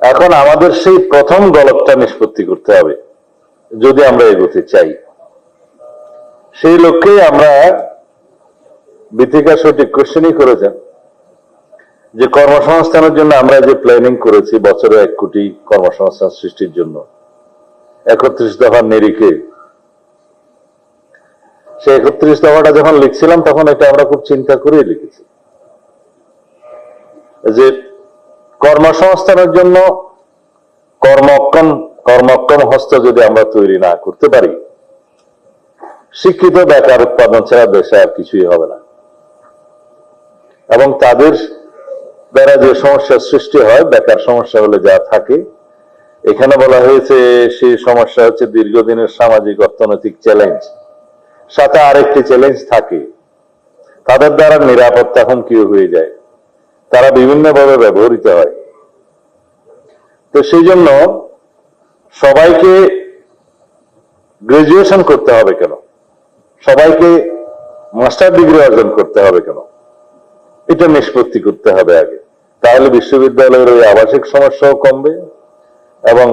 এখন আমাদের সেই প্রথম গলকটা নিষ্পত্তি করতে হবে, যদি আমরা এগোতে চাই। সেই লক্ষ্যে আমরা বিথিকা সঠিক কোশ্চেনই করেছেন, যে কর্মসংস্থানের জন্য আমরা যে প্ল্যানিং করেছি বছরে এক কোটি কর্মসংস্থান সৃষ্টির জন্য, একত্রিশ দফার নিরিখে। সে একত্রিশ দফাটা যখন লিখছিলাম, তখন এটা আমরা খুব চিন্তা করেই লিখেছি। যে কর্মসংস্থানের জন্য কর্মক্ষম কর্মক্ষম হস্ত যদি আমরা তৈরি না করতে পারি, শিক্ষিত বেকার উৎপাদন ছাড়া দেশে আর কিছুই হবে না। এবং তাদের দ্বারা যে সমস্যার সৃষ্টি হয়, বেকার সমস্যা হলে যা থাকে, এখানে বলা হয়েছে সেই সমস্যা হচ্ছে দীর্ঘদিনের সামাজিক অর্থনৈতিক চ্যালেঞ্জ সাথে আরেকটি চ্যালেঞ্জ থাকে। তাদের দ্বারা নিরাপত্তা হুমকিও হয়ে যায়। তারা বিভিন্নভাবে ব্যবহৃত হয়। তো সেই জন্য সবাইকে গ্রাজুয়েশন করতে হবে কেন? সবাইকে মাস্টার ডিগ্রি অর্জন করতে হবে কেন? এটা নিষ্পত্তি করতে হবে আগে। তাহলে বিশ্ববিদ্যালয়ের ওই আবাসিক সমস্যাও কমবে এবং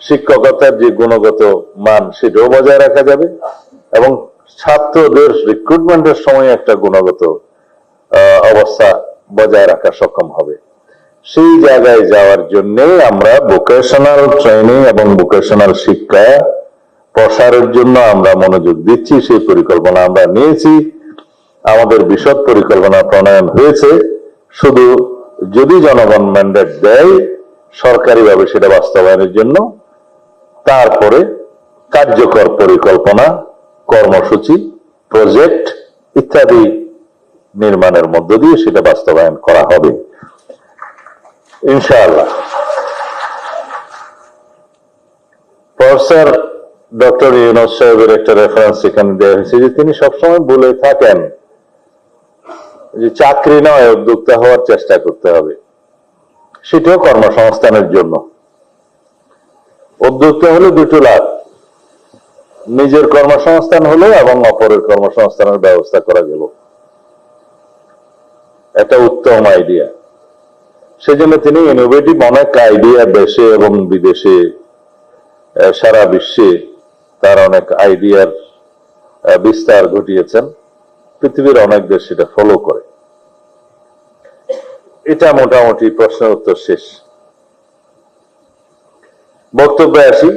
শিক্ষকতার যে গুণগত মান সেটাও বজায় রাখা যাবে এবং ছাত্রদের রিক্রুটমেন্টের সময় একটা গুণগত অবস্থা বজায় রাখা সক্ষম হবে। সেই জায়গায় যাওয়ার জন্য আমরা ভোকেশনাল ট্রেনিং এবং ভোকেশনাল শিক্ষা প্রসারের জন্য আমরা মনোযোগ দিচ্ছি, সেই পরিকল্পনা আমরা নিয়েছি। আমাদের বিশদ পরিকল্পনা প্রণয়ন হয়েছে। শুধু যদি জনগণ ম্যান্ডেট দেয় সরকারিভাবে সেটা বাস্তবায়নের জন্য, তারপরে কার্যকর পরিকল্পনা, কর্মসূচি প্রজেক্ট ইত্যাদি নির্মাণের মধ্য দিয়ে সেটা বাস্তবায়ন করা হবে। ইনশাআল্লাহ। প্রফেসর ডক্টর সাহেবের একটা রেফারেন্স এখানে দেওয়া হয়েছে যে তিনি সবসময় বলে থাকেন যে চাকরি নয়, উদ্যোক্তা হওয়ার চেষ্টা করতে হবে। সেটাও কর্মসংস্থানের জন্য। উদ্যোক্তা হলে দুটো লাভ। নিজের কর্মসংস্থান হলো এবং অপরের কর্মসংস্থানের ব্যবস্থা করা গেল। একটা উত্তম আইডিয়া সেজন্য তিনি ইনোভেটিভ অনেক আইডিয়া দেশে এবং বিদেশে সারা বিশ্বে তার অনেক আইডিয়ার বিস্তার ঘটিয়েছেন। পৃথিবীর অনেক দেশ সেটা ফলো করে। এটা মোটামুটি প্রশ্নের উত্তর শেষ। বক্তব্যে আসি।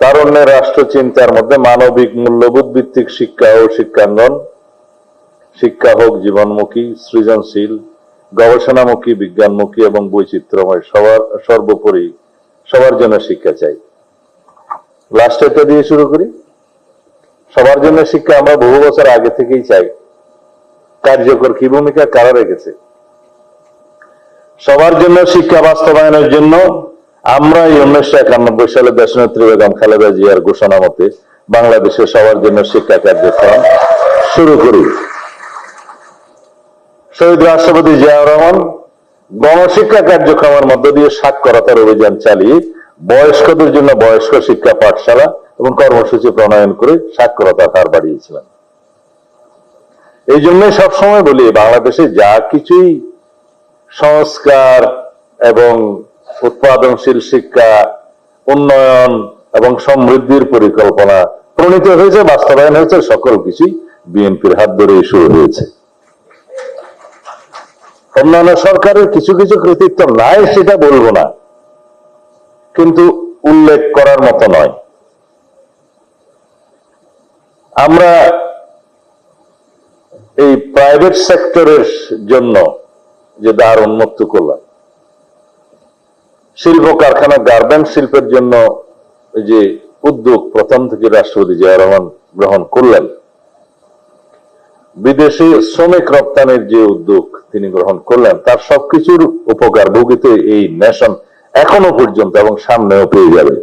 তারুণ্যের রাষ্ট্র চিন্তার মধ্যে মানবিক মূল্যবোধ ভিত্তিক শিক্ষা ও শিক্ষাঙ্গন শিক্ষা হোক, জীবনমুখী, সৃজনশীল, গবেষণামুখী, বিজ্ঞানমুখী এবং বৈচিত্র্যময়, সবার, সর্বোপরি সবার জন্য শিক্ষা চাই। লাস্ট এটা দিয়ে শুরু করি। সবার জন্য শিক্ষা আমরা বহু বছর আগে থেকেই চাই। কার্যকর কি ভূমিকা? কারা রেখেছে? সবার জন্য শিক্ষা বাস্তবায়নের জন্য আমরা এই উনিশশো একানব্বই সালে দেশনেত্রী বেগম খালেদা জিয়ার ঘোষণা মতে বাংলাদেশে সবার জন্য শিক্ষা কার্যক্রম শুরু করি। শহীদ রাষ্ট্রপতি জিয়াউর রহমান গণশিক্ষা কার্যক্রমের মধ্য দিয়ে সাক্ষরতার অভিযান চালিয়ে বয়স্কদের জন্য বয়স্ক শিক্ষা পাঠশালা এবং কর্মসূচি প্রণয়ন করে সাক্ষরতার হার বাড়িয়েছিলেন। এই জন্যই সবসময় বলি, বাংলাদেশে যা কিছুই সংস্কার এবং উৎপাদনশীল শিক্ষা, উন্নয়ন এবং সমৃদ্ধির পরিকল্পনা প্রণীত হয়েছে, বাস্তবায়ন হয়েছে, সকল কিছুই বিএনপির হাত ধরেই শুরু হয়েছে। অন্যান্য সরকারের কিছু কিছু কৃতিত্ব নাই, সেটা বলব না। কিন্তু উল্লেখ করার মতো নয়। আমরা এই প্রাইভেট সেক্টরের জন্য যে দ্বার উন্মুক্ত করলাম শিল্প কারখানা গার্মেন্ট শিল্পের জন্য যে উদ্যোগ প্রথম থেকে রাষ্ট্রপতি জিয়া রহমান গ্রহণ করলেন বিদেশে শ্রমিক রপ্তানির যে উদ্যোগ তিনি গ্রহণ করলেন, তার সবকিছুর উপকার ভোগিতে এই নেশন এখনও পর্যন্ত এবং সামনেও পেয়ে যাবে।